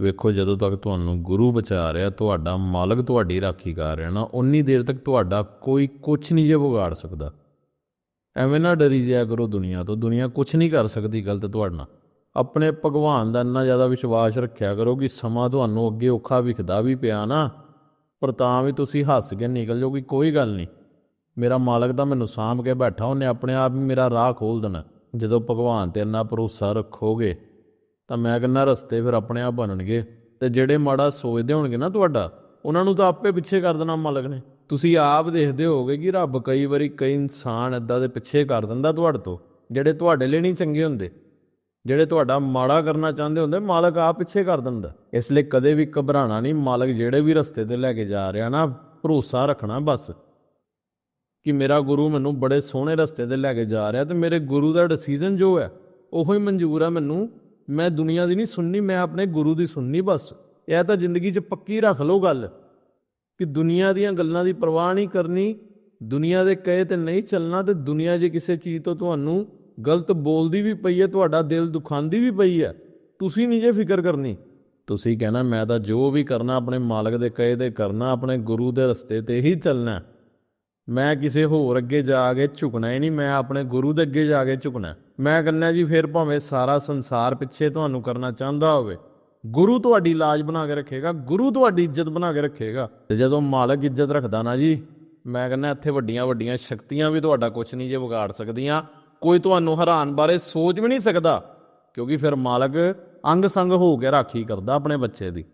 ਵੇਖੋ, ਜਦੋਂ ਤੱਕ ਤੁਹਾਨੂੰ ਗੁਰੂ ਬਚਾ ਰਿਹਾ, ਤੁਹਾਡਾ ਮਾਲਕ ਤੁਹਾਡੀ ਰਾਖੀ ਕਰ ਰਿਹਾ ਨਾ, ਉਨੀ ਦੇਰ ਤੱਕ ਤੁਹਾਡਾ ਕੋਈ ਕੁਝ ਨਹੀਂ ਜੇ ਵਿਗਾੜ ਸਕਦਾ। ਐਵੇਂ ਨਾ ਡਰੀ ਜਾਇਆ ਕਰੋ ਦੁਨੀਆ ਤੋਂ, ਦੁਨੀਆ ਕੁਝ ਨਹੀਂ ਕਰ ਸਕਦੀ ਗਲਤ ਤੁਹਾਡੇ ਨਾਲ। ਆਪਣੇ ਭਗਵਾਨ ਦਾ ਇੰਨਾ ਜ਼ਿਆਦਾ ਵਿਸ਼ਵਾਸ ਰੱਖਿਆ ਕਰੋ ਕਿ ਸਮਾਂ ਤੁਹਾਨੂੰ ਅੱਗੇ ਔਖਾ ਵਿਖਦਾ ਵੀ ਪਿਆ ਨਾ, ਪਰ ਤਾਂ ਵੀ ਤੁਸੀਂ ਹੱਸ ਕੇ ਨਿਕਲ ਜਾਓ ਕਿ ਕੋਈ ਗੱਲ ਨਹੀਂ। ਮੇਰਾ ਮਾਲਕ ਤਾਂ ਮੈਨੂੰ ਸਾਂਭ ਕੇ ਬੈਠਾ, ਉਹਨੇ ਆਪਣੇ ਆਪ ਹੀ ਮੇਰਾ ਰਾਹ ਖੋਲ ਦੇਣਾ। ਜਦੋਂ ਭਗਵਾਨ ਤੇ ਇੰਨਾ ਭਰੋਸਾ ਰੱਖੋਗੇ ਤਾਂ ਮੈਂ ਕਹਿੰਦਾ ਰਸਤੇ ਫਿਰ ਆਪਣੇ ਆਪ ਬਣਨਗੇ। ਤੇ ਜਿਹੜੇ ਮਾੜਾ ਸੋਚਦੇ ਹੋਣਗੇ ਨਾ ਤੁਹਾਡਾ, ਉਹਨਾਂ ਨੂੰ ਤਾਂ ਆਪੇ ਪਿੱਛੇ ਕਰ ਦੇਣਾ ਮਾਲਕ ਨੇ। ਤੁਸੀਂ ਆਪ ਦੇਖਦੇ ਹੋਗੇ ਕਿ ਰੱਬ ਕਈ ਵਾਰੀ ਕਈ ਇਨਸਾਨ ਇਦਾਂ ਦੇ ਪਿੱਛੇ ਕਰ ਦਿੰਦਾ ਤੁਹਾਡੇ ਤੋਂ, ਜਿਹੜੇ ਤੁਹਾਡੇ ਲਈ ਨਹੀਂ ਚੰਗੇ ਹੁੰਦੇ। ਜਿਹੜੇ ਤੁਹਾਡਾ ਮਾੜਾ ਕਰਨਾ ਚਾਹੁੰਦੇ ਹੁੰਦੇ, ਮਾਲਕ ਆਪ ਪਿੱਛੇ ਕਰ ਦਿੰਦਾ। ਇਸ ਲਈ ਕਦੇ ਵੀ ਘਬਰਾਣਾ ਨਹੀਂ, ਮਾਲਕ ਜਿਹੜੇ ਵੀ ਰਸਤੇ ਤੇ ਲੈ ਕੇ ਜਾ ਰਿਹਾ ਨਾ, ਭਰੋਸਾ ਰੱਖਣਾ ਬਸ। ਕਿ ਮੇਰਾ ਗੁਰੂ ਮੈਨੂੰ ਬੜੇ ਸੋਹਣੇ ਰਸਤੇ ਤੇ ਲੈ ਕੇ ਜਾ ਰਿਹਾ ਤੇ ਮੇਰੇ ਗੁਰੂ ਦਾ ਡਿਸੀਜਨ ਜੋ ਹੈ, ਉਹੋ ਹੀ ਮਨਜ਼ੂਰ ਹੈ ਮੈਨੂੰ ਮੈਂ ਦੁਨੀਆ ਦੀ ਨਹੀਂ ਸੁਣਨੀ, ਮੈਂ ਆਪਣੇ ਗੁਰੂ ਦੀ ਸੁਣਨੀ ਬਸ। ਇਹ ਤਾਂ ਜ਼ਿੰਦਗੀ 'ਚ ਪੱਕੀ ਰੱਖ ਲਓ ਗੱਲ ਕਿ ਦੁਨੀਆ ਦੀਆਂ ਗੱਲਾਂ ਦੀ ਪਰਵਾਹ ਨਹੀਂ ਕਰਨੀ, ਦੁਨੀਆ ਦੇ ਕਹੇ ਤੇ ਨਹੀਂ ਚੱਲਣਾ ਤੇ ਦੁਨੀਆ ਜੇ ਕਿਸੇ ਚੀਜ਼ ਤੋਂ ਤੁਹਾਨੂੰ ਗਲਤ ਬੋਲਦੀ ਵੀ ਪਈ ਹੈ, ਤੁਹਾਡਾ ਦਿਲ ਦੁਖਾਂਦੀ ਵੀ ਪਈ ਹੈ, ਤੁਸੀਂ ਨਹੀਂ ਜੇ ਫਿਕਰ ਕਰਨੀ। ਤੁਸੀਂ ਕਹਿਣਾ, ਮੈਂ ਤਾਂ ਜੋ ਵੀ ਕਰਨਾ, ਆਪਣੇ ਮਾਲਕ ਦੇ ਕਹੇ ਤੇ ਕਰਨਾ, ਆਪਣੇ ਗੁਰੂ ਦੇ ਰਸਤੇ ਤੇ ਹੀ ਚੱਲਣਾ। ਮੈਂ ਕਿਸੇ ਹੋਰ ਅੱਗੇ ਜਾ ਕੇ ਝੁਕਣਾ ਹੀ ਨਹੀਂ, ਮੈਂ ਆਪਣੇ ਗੁਰੂ ਦੇ ਅੱਗੇ ਜਾ ਕੇ ਝੁਕਣਾ। ਮੈਂ ਕਹਿੰਦਾ ਜੀ, ਫਿਰ ਭਾਵੇਂ ਸਾਰਾ ਸੰਸਾਰ ਪਿੱਛੇ ਤੁਹਾਨੂੰ ਕਰਨਾ ਚਾਹੁੰਦਾ ਹੋਵੇ, ਗੁਰੂ ਤੁਹਾਡੀ ਲਾਜ ਬਣਾ ਕੇ ਰੱਖੇਗਾ, ਗੁਰੂ ਤੁਹਾਡੀ ਇੱਜ਼ਤ ਬਣਾ ਕੇ ਰੱਖੇਗਾ। ਤੇ ਜਦੋਂ ਮਾਲਕ ਇੱਜ਼ਤ ਰੱਖਦਾ ਨਾ ਜੀ, ਮੈਂ ਕਹਿੰਦਾ ਇੱਥੇ ਵੱਡੀਆਂ ਵੱਡੀਆਂ ਸ਼ਕਤੀਆਂ ਵੀ ਤੁਹਾਡਾ ਕੁਝ ਨਹੀਂ ਜੇ ਵਿਗਾੜ ਸਕਦੀਆਂ। ਕੋਈ ਤੁਹਾਨੂੰ ਹੈਰਾਨ ਬਾਰੇ ਸੋਚ ਵੀ ਨਹੀਂ ਸਕਦਾ, ਕਿਉਂਕਿ ਫਿਰ ਮਾਲਕ ਅੰਗ ਸੰਗ ਹੋ ਕੇ ਰਾਖੀ ਕਰਦਾ ਆਪਣੇ ਬੱਚੇ ਦੀ।